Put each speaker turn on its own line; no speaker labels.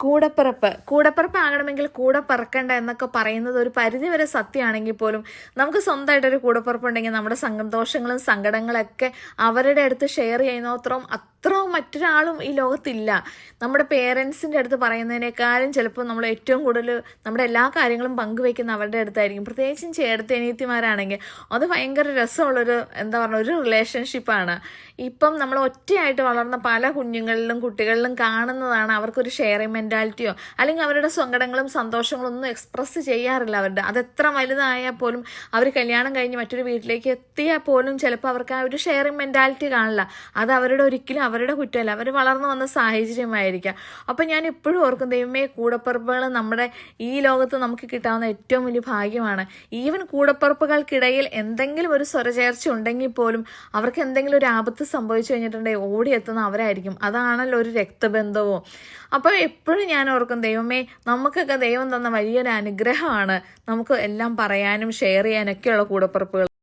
കൂടപ്പിറപ്പ്. കൂടപ്പിറപ്പ് ആകണമെങ്കിൽ കൂടെ പറക്കണ്ട എന്നൊക്കെ പറയുന്നത് ഒരു പരിധിവരെ സത്യമാണെങ്കിൽ പോലും നമുക്ക് സ്വന്തമായിട്ടൊരു കൂടപ്പിറപ്പ് ഉണ്ടെങ്കിൽ നമ്മുടെ സന്തോഷങ്ങളും സങ്കടങ്ങളൊക്കെ അവരുടെ അടുത്ത് ഷെയർ ചെയ്യുന്നത്രയും അത്രയും മറ്റൊരാളും ഈ ലോകത്തില്ല. നമ്മുടെ പേരൻസിന്റെ അടുത്ത് പറയുന്നതിനേക്കാളും ചിലപ്പോൾ നമ്മൾ ഏറ്റവും കൂടുതൽ നമ്മുടെ എല്ലാ കാര്യങ്ങളും പങ്കുവെക്കുന്ന അവരുടെ അടുത്തായിരിക്കും. പ്രത്യേകിച്ചും ചേർത്ത് അനിയത്തിമാരാണെങ്കിൽ അത് ഭയങ്കര രസമുള്ളൊരു എന്താ പറയുക ഒരു റിലേഷൻഷിപ്പാണ് ഇപ്പം നമ്മൾ ഒറ്റയായിട്ട് വളർന്ന പല കുഞ്ഞുങ്ങളിലും കുട്ടികളിലും കാണുന്നതാണ് അവർക്കൊരു ഷെയറിങ് മെന്റാലിറ്റിയോ അല്ലെങ്കിൽ അവരുടെ സങ്കടങ്ങളും സന്തോഷങ്ങളും ഒന്നും എക്സ്പ്രസ് ചെയ്യാറില്ല അവരുടെ. അതെത്ര വലുതായാൽ പോലും അവർ കല്യാണം കഴിഞ്ഞ് മറ്റൊരു വീട്ടിലേക്ക് എത്തിയാൽ പോലും ചിലപ്പോൾ അവർക്ക് ആ ഒരു ഷെയറിങ് മെന്റാലിറ്റി കാണില്ല. അത് അവരുടെ ഒരിക്കലും അവരുടെ കുറ്റമല്ല. അവർ വളർന്നു വന്ന സാഹചര്യമായിരിക്കാം. അപ്പം ഞാൻ എപ്പോഴും ഓർക്കും ദൈവമേ കൂടപ്പറപ്പുകൾ നമ്മുടെ ഈ ലോകത്ത് നമുക്ക് കിട്ടാവുന്ന ഏറ്റവും വലിയ ഭാഗ്യമാണ്. ഈവൻ കൂടപ്പറപ്പുകൾക്കിടയിൽ എന്തെങ്കിലും ഒരു സ്വരചേർച്ച ഉണ്ടെങ്കിൽ പോലും അവർക്ക് എന്തെങ്കിലും ഒരു ആപത്ത് സംഭവിച്ചു കഴിഞ്ഞിട്ടുണ്ടെങ്കിൽ ഓടിയെത്തുന്ന അവരായിരിക്കും. അതാണല്ലോ ഒരു രക്തബന്ധവും. അപ്പോൾ എപ്പോഴും ഞാൻ ഓർക്കും ദൈവമേ നമുക്കൊക്കെ ദൈവം തന്ന വലിയൊരു അനുഗ്രഹമാണ് നമുക്ക് എല്ലാം പറയാനും ഷെയർ ചെയ്യാനൊക്കെയുള്ള കൂടപ്പിറപ്പുകൾ.